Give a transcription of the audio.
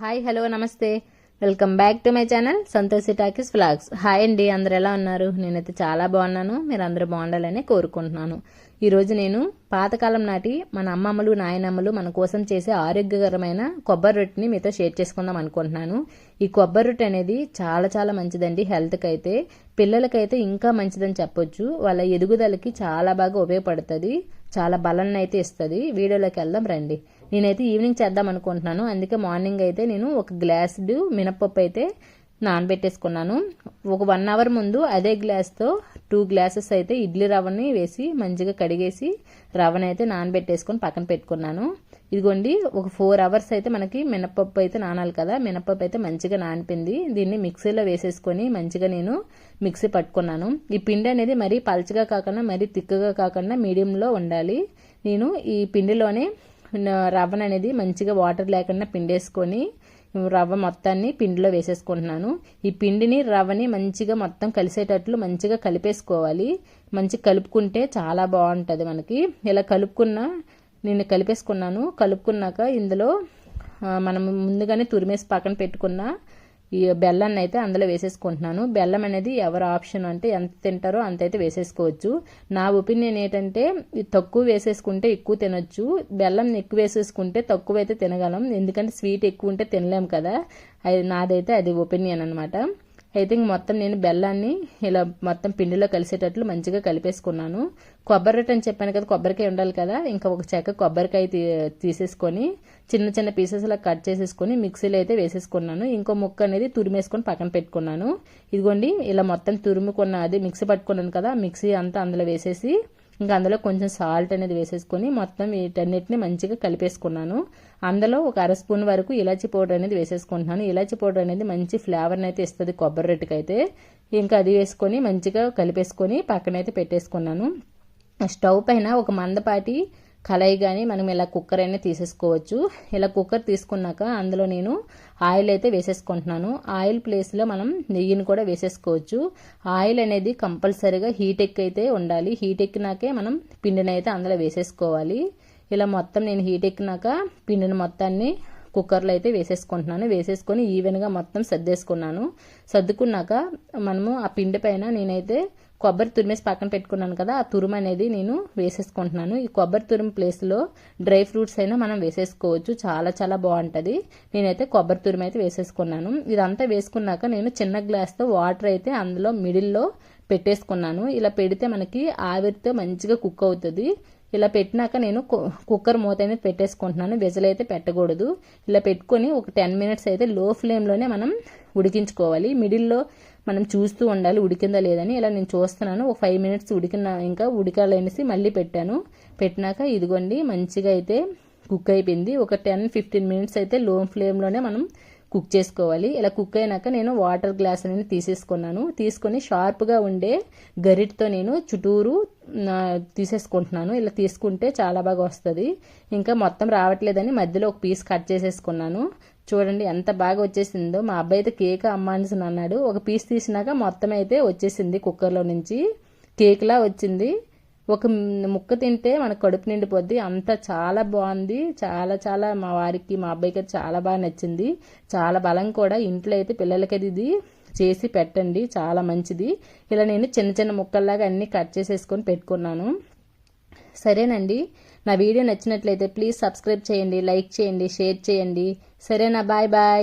Hi hello నమస్తే. Welcome back to my channel Santoshi talkies vlogs hi అండి అందరు ఎలా ఉన్నారు? నేనైతే చాలా బాగున్నాను. మీరు అందరూ బాగుండాలని కోరుకుంటున్నాను. ఈరోజు నేను పాతకాలం నాటి మన అమ్మమ్మలు నాయనమ్మలు మన కోసం చేసే ఆరోగ్యకరమైన కొబ్బరి రొట్టెని మీతో షేర్ చేసుకుందాం అనుకుంటున్నాను. ఈ కొబ్బరి రొట్టె అనేది చాలా చాలా మంచిదండి. హెల్త్కి అయితే పిల్లలకైతే ఇంకా మంచిదని చెప్పొచ్చు. వాళ్ళ ఎదుగుదలకి చాలా బాగా ఉపయోగపడుతుంది. చాలా బలాన్ని అయితే ఇస్తుంది. వీడియోలోకి వెళ్దాం రండి. నేనైతే ఈవినింగ్ చేద్దాం అనుకుంటున్నాను. అందుకే మార్నింగ్ అయితే నేను ఒక గ్లాసుడు మినపప్పు అయితే నానబెట్టేసుకున్నాను. ఒక వన్ అవర్ ముందు అదే గ్లాస్తో టూ గ్లాసెస్ అయితే ఇడ్లీ రవ్వని వేసి మంచిగా కడిగేసి రవ్వని అయితే నానబెట్టేసుకొని పక్కన పెట్టుకున్నాను. ఇదిగోండి ఒక ఫోర్ అవర్స్ అయితే మనకి మినపప్పు అయితే నానాలి కదా. మినపప్పు అయితే మంచిగా నానిపింది. దీన్ని మిక్సీలో వేసేసుకొని మంచిగా నేను మిక్సీ పట్టుకున్నాను. ఈ పిండి అనేది మరీ పల్చగా కాకుండా మరీ తిక్కగా కాకుండా మీడియంలో ఉండాలి. నేను ఈ పిండిలోనే రవ్వను అనేది మంచిగా వాటర్ లేకుండా పిండేసుకొని రవ్వ మొత్తాన్ని పిండిలో వేసేసుకుంటున్నాను. ఈ పిండిని రవ్వని మంచిగా మొత్తం కలిసేటట్లు మంచిగా కలిపేసుకోవాలి. మంచిగా కలుపుకుంటే చాలా బాగుంటుంది మనకి. ఇలా కలుపుకున్న నేను కలిపేసుకున్నాను. కలుపుకున్నాక ఇందులో మనం ముందుగానే తురిమేసి పక్కన పెట్టుకున్న ఈ బెల్లాన్ని అయితే అందులో వేసేసుకుంటున్నాను. బెల్లం అనేది ఎవరి ఆప్షన్ అంటే ఎంత తింటారో అంత అయితే వేసేసుకోవచ్చు. నా ఒపీనియన్ ఏంటంటే తక్కువ వేసేసుకుంటే ఎక్కువ తినొచ్చు. బెల్లం ఎక్కువ వేసేసుకుంటే తక్కువ అయితే తినగలం. ఎందుకంటే స్వీట్ ఎక్కువ ఉంటే తినలేం కదా. అది నాదైతే అది ఒపీనియన్ అనమాట అయితే ఇంక మొత్తం నేను బెల్లాన్ని ఇలా మొత్తం పిండిలో కలిసేటట్లు మంచిగా కలిపేసుకున్నాను. కొబ్బరి రొట్టె అని చెప్పాను కదా కొబ్బరికాయ ఉండాలి కదా ఇంకా ఒక చెక్క కొబ్బరికాయ తీసేసుకొని చిన్న చిన్న పీసెస్ లా కట్ చేసేసుకొని మిక్సీలో అయితే వేసేసుకున్నాను. ఇంకో ముక్క అనేది తురిమేసుకొని పక్కన పెట్టుకున్నాను. ఇదిగోండి ఇలా మొత్తం తురుముకున్న అది మిక్సీ పట్టుకున్నాను కదా మిక్సీ అంతా అందులో వేసేసి ఇంకా అందులో కొంచెం సాల్ట్ అనేది వేసేసుకొని మొత్తం వీటన్నిటిని మంచిగా కలిపేసుకున్నాను. అందులో ఒక అర స్పూన్ వరకు ఇలాచి పౌడర్ అనేది వేసేసుకుంటున్నాను. ఇలాచి పౌడర్ అనేది మంచి ఫ్లేవర్ని అయితే ఇస్తుంది కొబ్బరి రెట్టుకైతే. ఇంకా అది వేసుకొని మంచిగా కలిపేసుకొని పక్కనైతే పెట్టేసుకున్నాను. స్టవ్ పైన ఒక మందపాటి కళాయి కానీ మనం ఇలా కుక్కర్ అయినా తీసేసుకోవచ్చు. ఇలా కుక్కర్ తీసుకున్నాక అందులో నేను ఆయిల్ అయితే వేసేసుకుంటున్నాను. ఆయిల్ ప్లేస్లో మనం నెయ్యిని కూడా వేసేసుకోవచ్చు. ఆయిల్ అనేది కంపల్సరీగా హీట్ ఎక్కి అయితే ఉండాలి. హీట్ ఎక్కినాకే మనం పిండిని అయితే అందులో వేసేసుకోవాలి. ఇలా మొత్తం నేను హీట్ ఎక్కినాక పిండిని మొత్తాన్ని కుక్కర్లో అయితే వేసేసుకుంటున్నాను. వేసేసుకొని ఈవెన్గా మొత్తం సర్దేసుకున్నాను. సర్దుకున్నాక మనము ఆ పిండి పైన నేనైతే కొబ్బరి తురిమేసి పక్కన పెట్టుకున్నాను కదా ఆ తురుము అనేది నేను వేసేసుకుంటున్నాను. ఈ కొబ్బరి తురుము ప్లేస్లో డ్రై ఫ్రూట్స్ అయినా మనం వేసేసుకోవచ్చు. చాలా చాలా బాగుంటుంది. నేనైతే కొబ్బరి తురుము అయితే వేసేసుకున్నాను. ఇదంతా వేసుకున్నాక నేను చిన్న గ్లాస్తో వాటర్ అయితే అందులో మిడిల్లో పెట్టేసుకున్నాను. ఇలా పెడితే మనకి ఆవిరితో మంచిగా కుక్ అవుతుంది. ఇలా పెట్టినాక నేను కుక్కర్ మూత అనేది పెట్టేసుకుంటున్నాను. విజలు అయితే పెట్టకూడదు. ఇలా పెట్టుకొని ఒక టెన్ మినిట్స్ అయితే లో ఫ్లేమ్లోనే మనం ఉడికించుకోవాలి. మిడిల్లో మనం చూస్తూ ఉండాలి ఉడికిందా లేదని. ఇలా నేను చూస్తున్నాను. ఒక ఫైవ్ మినిట్స్ ఉడికిన ఇంకా ఉడికాలనేసి మళ్ళీ పెట్టాను. పెట్టినాక ఇదిగోండి మంచిగా అయితే కుక్ అయిపోయింది. ఒక టెన్ ఫిఫ్టీన్ మినిట్స్ అయితే లో ఫ్లేమ్లోనే మనం కుక్ చేసుకోవాలి. ఇలా కుక్ అయినాక నేను వాటర్ గ్లాస్ అనేది తీసేసుకున్నాను. తీసుకొని షార్ప్గా ఉండే గరిటతో నేను చుట్టూరు తీసేసుకుంటున్నాను. ఇలా తీసుకుంటే చాలా బాగా వస్తుంది. ఇంకా మొత్తం రావట్లేదని మధ్యలో ఒక పీస్ కట్ చేసేసుకున్నాను. చూడండి ఎంత బాగా వచ్చేసిందో. మా అబ్బాయి అయితే కేక్ అమ్మాల్సి అన్నాడు. ఒక పీస్ తీసినాక మొత్తం అయితే వచ్చేసింది కుక్కర్లో నుంచి. కేక్లా వచ్చింది. ఒక ముక్క తింటే మన కడుపు నిండిపోద్ది. అంత చాలా బాగుంది. చాలా చాలా మా వారికి మా అబ్బాయికి చాలా బాగా నచ్చింది. చాలా బలం కూడా. ఇంట్లో అయితే పిల్లలకి ఇది. చేసి పెట్టండి. చాలా మంచిది. ఇలా నేను చిన్న చిన్న ముక్కల్లాగా అన్నీ కట్ చేసేసుకొని పెట్టుకున్నాను. సరేనండి. నా వీడియో నచ్చినట్లయితే ప్లీజ్ సబ్స్క్రైబ్ చేయండి. లైక్ చేయండి. షేర్ చేయండి. సరేనా? Bye bye.